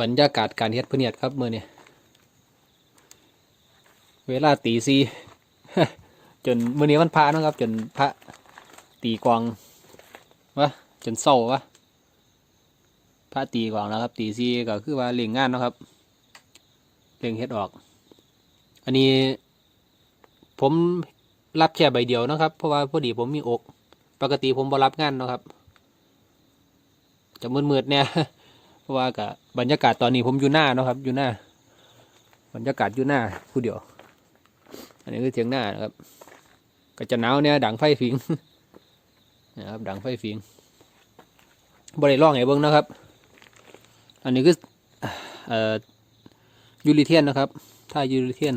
บรรยากาศการเฮ็ดพเนียดครับเมื่อเนี้เวลาตีซีจนเมื่อนี้วันพระนะครับ จนพระตีกลองวะจนเศร้าวะพระตีกลองแล้วครับ ตีซีก็คือว่าเล่งงานนะครับเล่งเฮ็ดออก อันนี้ ผมรับแค่ใบเดียวนะครับ เพราะว่าพอดีผมมีอก ปกติผมบ่รับงานนะครับจะมืดๆเนี่ย เพราะว่ากับบรรยากาศตอนนี้ผมอยู่หน้าเนาะครับ อยู่หน้า บรรยากาศอยู่หน้าผู้เดียว อันนี้คือเทียงหน้านะครับ ก็จะหนาวเนี่ยดังไฟฟิงนะครับ ดังไฟฟิงบริล่องไห้เบิ้งนะครับ อันนี้คือเอ่อยูริเทียนนะครับถ้ายูริเทียน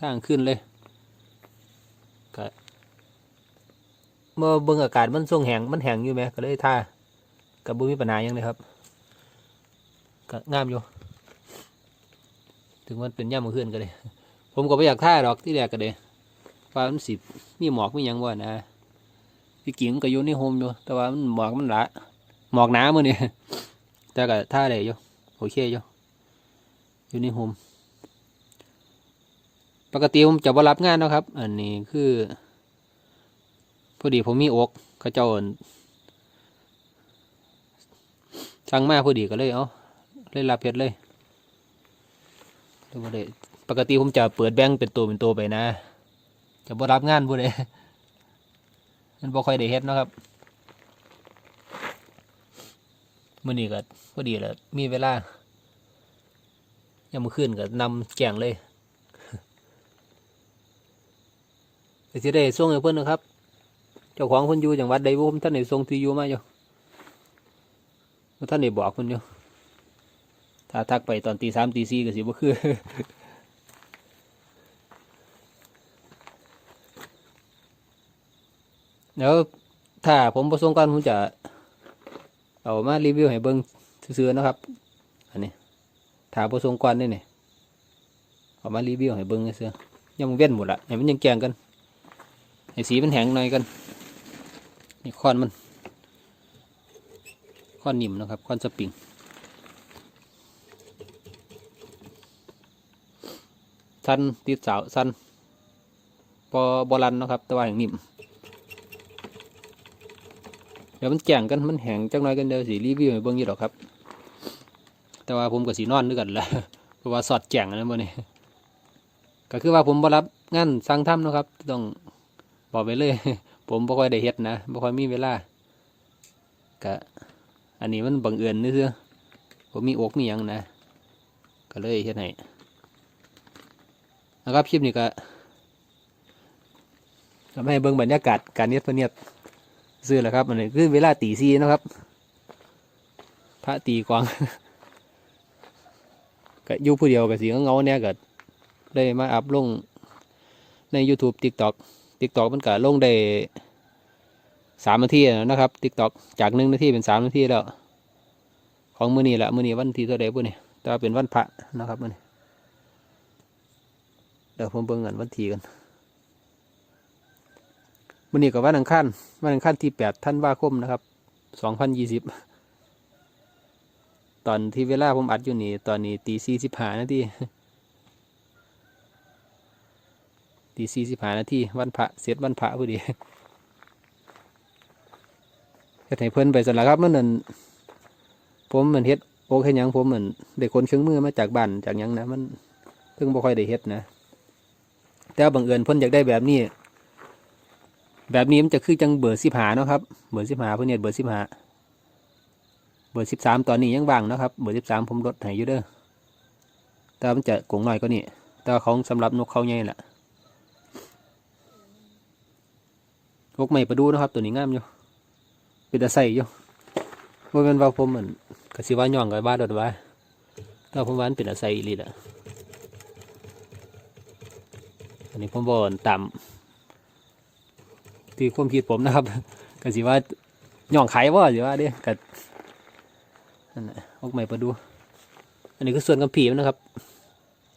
ทางขึ้นเลยก็เมื่อเบิ้งอากาศมันทรงแหงมันแหงอยู่ไหมก็เลยท่ากับบุมีปัญหายังเลยครับ ก็งามอยู่ ถึงมันเป็นย่ามมือขึ้นก็เลย ผมก็ไม่อยากท่าหรอกที่แรกก็เลยว่ามันสิมีหมอกไมีหยังบ่นะพี่กิ่งก็อยู่ในโฮมอยู่ แต่ว่ามันหมอกมันละหมอกหนามือนี่แต่ก็ท่าได้อยู่โอเคอยู่อยู่ในโฮมปกติผมจะบ่รับงานนะครับ อันนี้คือพอดีผมมีอกเขาเจ้าสั่งมาพอดีก็เลยเอา เลยรับเพชรเลยดูบ่ได้ปกติผมจะเปิดแบงค์เป็นตัวเป็นตัวไปนะ จะบ่รับงานผู้ใดมันบ่ค่อยได้เฮ็ดเนาะครับมื้อนี้ก็พอดีแหละมีเวลายามมื้อคืนก็นำแกงเลยก็สิได้ส่งให้เพิ่นนะครับ เจ้าของเพิ่นอยู่จังหวัดใดบ่ผมท่านได้ส่งที่อยู่มาอยู่บ่ท่านได้บอกเพิ่นอยู่ ถ้าทักไปตอนตีสามตีสี่ก็สิบ่คือเดี๋ยวถ้าผมประสงค์ก่อนผมจะเอามารีวิวให้เบิ้งซื่อๆนะครับ อันนี้ถ้าประสงค์ก่อนนี่นี่เอามารีวิวให้เบิ้งซื่อยังเว้นหมดละให้มันยังแกงกันให้สีมันแห้งหน่อยกันนี่ค้อนมันค้อนนิ่มนะครับค้อนสปริง สั้นติดสาวสั้นพอบอลันนะครับแต่ว่าอย่างนิ่มเดี๋ยวมันแจ้งกันมันแห้งจังน้อยกันเดี๋ยวสีรีวิวให้เบิ่งยู่ดอกครับ แต่ว่าผมกับสีนอนด้วยกันแหละเพราะว่าสอดแจ้งอันนั้นบ่นี่ก็คือว่าผมบรับงานสั่งทำนะครับ ต้องบอกไปเลย ผมบ่ค่อยได้เฮ็ดนะบ่ค่อยมีเวลาก็อันนี้มันบังเอิญนี่เสือผมมีอกมีหยังนะ ก็เลยเฮ็ดให้ นะครับคลิปนี้ก็ทำให้เบิ่งบรรยากาศการเฮ็ดพะเนียดซื้อแหละครับอันนี้คือเวลาตีซีนะครับ พระตีกวางก็อยู่ผู้เดียวกับสีเงาเนี่ยก็ได้มาอัพลงใน YouTube TikTok TikTok มันก็ลงได้สามนาทีนะครับ TikTok จากหนึ่งนาทีเป็นสามนาทีแล้ว ของมือนี้แหละมือนี้วันที่เท่าใดปุ่นนี่แต่เป็นวันพระนะครับมือนี้ ดี๋ยวผมเบิ่งกันวันที่กันวันนี้กับวันอังคารวันอังคารที่แปดท่านว่าคมนะครับสองพันยี่สิบตอนที่เวลาผมอัดอยู่นี่ ตอนนี้ตีสี่สิบห้านาทีตีสี่สิบห้านาทีวันพระเสร็จวันพระพอดีเฮ็ดให้เพิ่นไปสละครับมันนั่นผมเหมือนเฮ็ดโอเคยังผมเหมือนได้คนเครื่องมือมาจากบ้านจากยังนะมันเพิ่งบ่ค่อยได้เฮ็ดนะ แต่ว่าบังเอิญเพิ่นอยากได้แบบนี้ แบบนี้มันจะคือจังเบอร์สิบหาเนาะครับ เบอร์สิบหาเพื่อนเนี่ยเบอร์สิบหาเบอร์สิบสามตอนนี้ยังว่างนะครับ เบอร์สิบสามผมลดให้อยู่เด้อแต่มันจะกงหน่อยก็นี่แต่ของสำหรับนกเขาใหญ่แหละนกใหม่ประดูนะครับ ตัวนี้งามอยู่เป็นตะไซอยู่ว่าเป็นว่าผมเหมือนกสิว่าย่องกับบ้านดดว่าแต่ผมว่ามันเป็นตะไซอีหลีแหละ อันนี้ผมบอกต่ำที่ความคิดผมนะครับก็สิว่าย่องไข่ว่าสิว่าเด้ก็นั่นแหละออกใหม่มาดู อันนี้คือส่วนกำผีมันนะครับ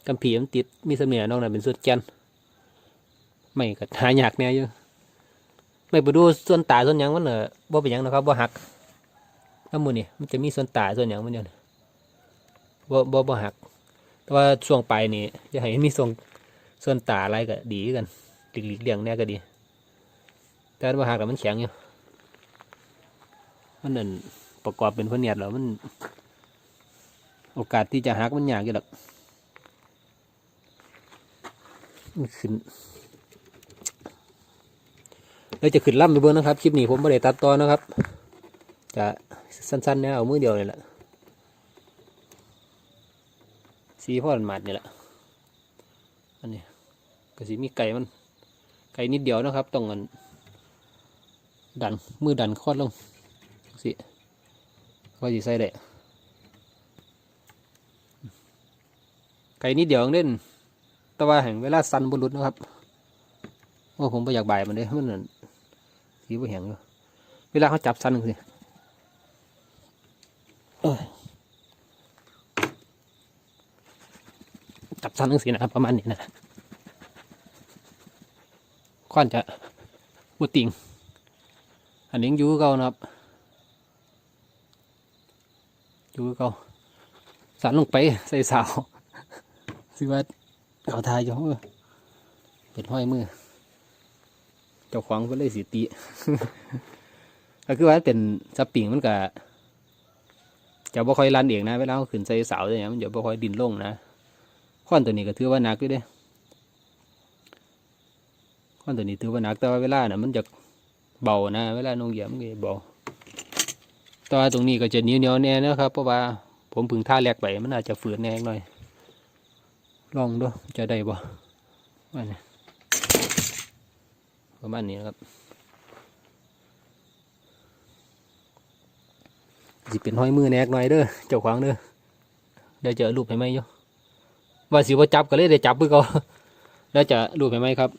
กำผีมันติดมีเสน่ห์นอกนั้นเป็นส่วนแกนไม่ก็หายากแน่อยู่ไม่ไปดูส่วนตาส่วนยังมันเนอะบ่เป็นยังนะครับบ่หักน้ำมือนี่มันจะมีส่วนตาส่วนยังมันอยู่นี่บ่บ่บ่หัก แต่ว่าช่วงปลายนี่จะให้มีส่วน ส่วนตาอะไรก็ดีกันหลีกเลี่ยงแน่ก็ดี แต่ว่าหักมันแข็งอยู่มันนั่นประกอบเป็นพเนียดแล้วมัน โอกาสที่จะหักมันยากอยู่หรอกมันขึ้นเราจะขึ้นล่ำไปเบิ้งนะครับคลิปนี้ผมไม่ได้ตัดต่อนะครับจะสั้นๆเนี่ยเอามือเดียวเลยแหละสีพ่อมันหมาดนี่แหละอันนี้ ก็สีมีไก่มันไก่นิดเดียวนะครับต้องเงินดันมือดันคอดลงสิก็จะใส่ได้ไก่นิดเดียวเล่นแต่ว่าแห่งเวลาสันบรุษนะครับโอ้ผมไม่อยากบ่ายมันเลยมันสีบ่แห้งอยู่เวลาเขาจับสันสิจับสันนึงสินะครับประมาณนี้นะ ค่อนจะบุติงอันนี้ยังอยู่คือเก่านะครับอยู่เก่าสันลงไปใส่สาวสิว่าเขาทายอยู่เอเป็นห้อยมือ เจ้าของก็เลยสิติก็คือว่าเป็นสปริงมันก็จะบ่ค่อยรันเองนะเวลาขาขึ้นใส่เสาเนี่ยมันจะบ่ค่อยดินลงนะข้อนตัวนี้ก็ถือว่านักอยู่เด้ ข้อนตัวนี้ถือว่าหนักแต่ว่าเวลาน่ะมันจะเบานะ เวลาลงเหยียบมันก็เบาต่ว่าตรงนี้ก็จะเหนียวเหนียวแน่นะครับ เพราะว่าผมพึ่งท่าแรกไปมันอาจจะฝืนแน่หน่อย ลองดูจะได้บ่ว่าเนี่ยประมาณนี้นะครับสิเป็นห้อยมือแนกหน่อยเด้อเจ้าขวางเด้อได้เจอรูปให้ไหมยูว่าสิว่าจับก็เลยได้จับเพื่อเขาแล้วจะรูปให้ไหมครับ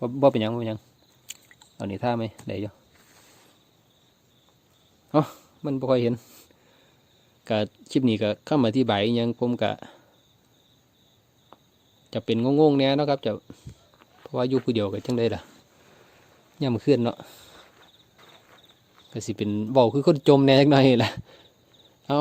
บ่บ่เป็นหยังบ่เป็นหยังเอานี่ท่าไหมได้อยู่เอ๋อมันบ่ค่อยเห็นกะคลิปนี้ก็เข้ามาที่ใบายยังผมกะจะเป็นงงๆแน่เนาะครับ จะเพราะว่าอยู่ผู้เดียวกันจังได้ล่ะย่ำขึ้นเนาะก็สิเป็นเบาคือคนจมแน่จักหน่อยล่ะเอา